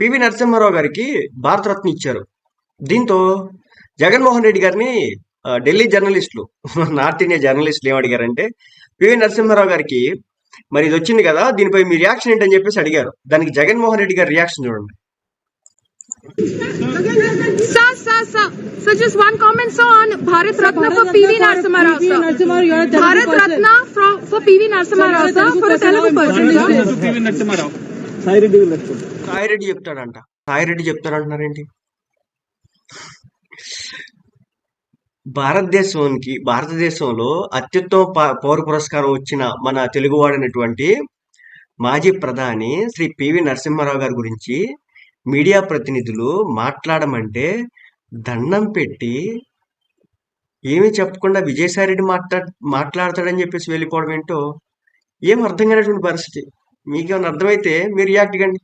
PV Narasimha Rao గారికి భారతరత్న ఇచ్చారు. దీంతో జగన్మోహన్ రెడ్డి గారిని ఢిల్లీ జర్నలిస్టులు నార్త్ ఇండియా జర్నలిస్టులు ఏమడిగారంటే పివి నరసింహారావు గారికి మరి ఇది వచ్చింది కదా దీనిపై మీ రియాక్షన్ ఏంటని చెప్పేసి అడిగారు. దానికి జగన్మోహన్ రెడ్డి గారి రియాక్షన్ చూడండి. నరసింహారావు పివి నరసింహారావు సాయిరెడ్డి వెళ్ళచ్చు సాయిరెడ్డి చెప్తాడంట. సాయిరెడ్డి చెప్తారంటున్నారేంటి భారతదేశానికి భారతదేశంలో అత్యుత్తమ పౌర పురస్కారం వచ్చిన మన తెలుగువాడైనటువంటి మాజీ ప్రధాని శ్రీ పివి నరసింహారావు గారి గురించి మీడియా ప్రతినిధులు మాట్లాడమంటే దండం పెట్టి ఏమీ చెప్పకుండా విజయసాయిరెడ్డి మాట్లా మాట్లాడతాడని చెప్పేసి వెళ్ళిపోవడం ఏంటో? ఏం అర్థం కానటువంటి పరిస్థితి. మీకేమైనా అర్థమైతే మీరు రియాక్ట్ కండి